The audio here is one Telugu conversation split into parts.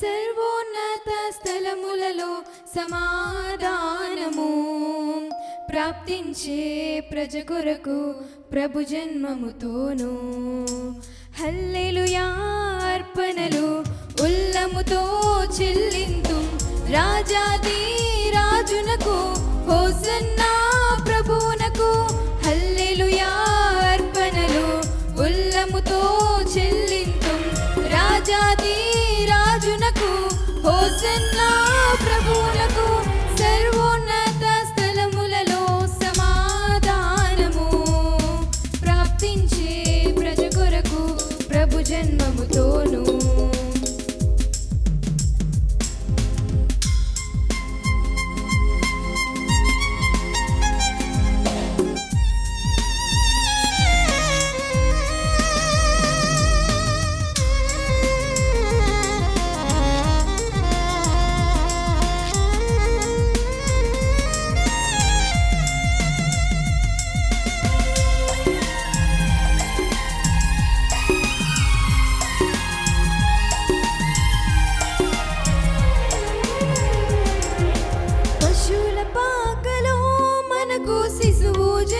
సర్వోన్నత స్థలములలో సమాధానము. ప్రాప్తించే ప్రజ కొరకు ప్రభు జన్మముతోను. హల్లెలు అర్పణలు ఉల్లముతో చెల్లింతు. రాజాది రాజునకు హోసన్న imagine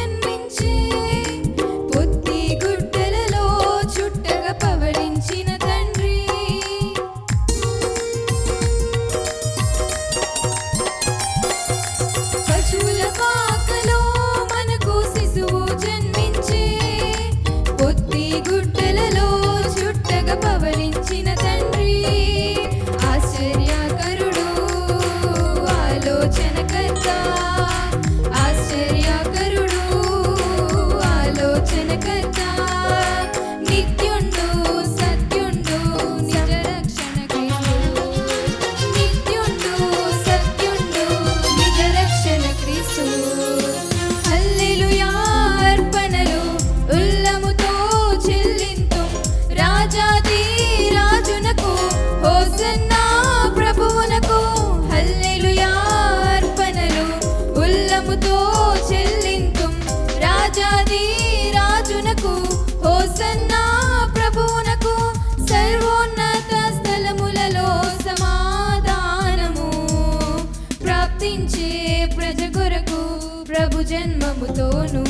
in me. ప్రభు జన్మముతోనూ.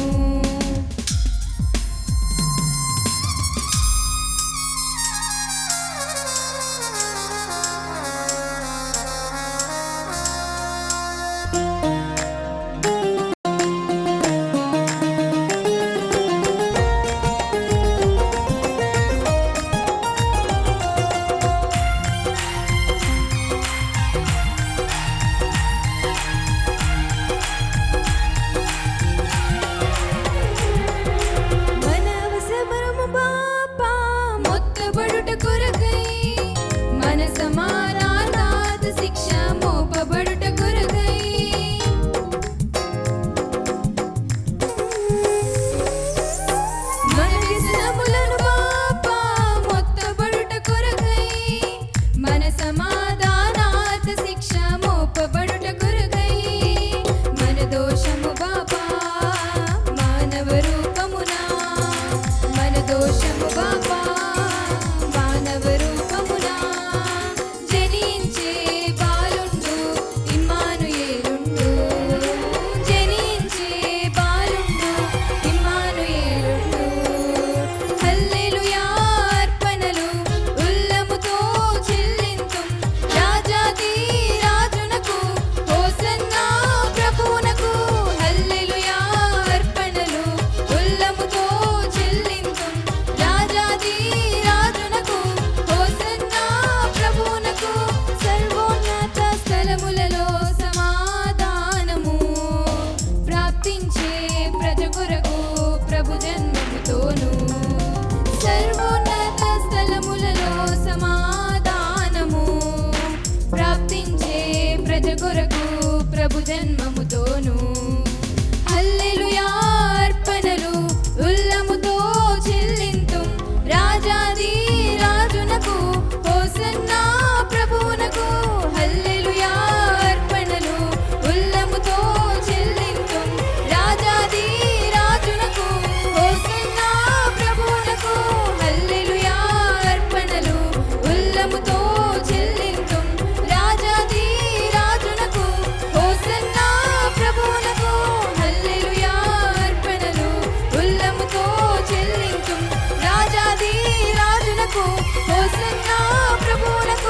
Prabhu Janma ప్రభువులకు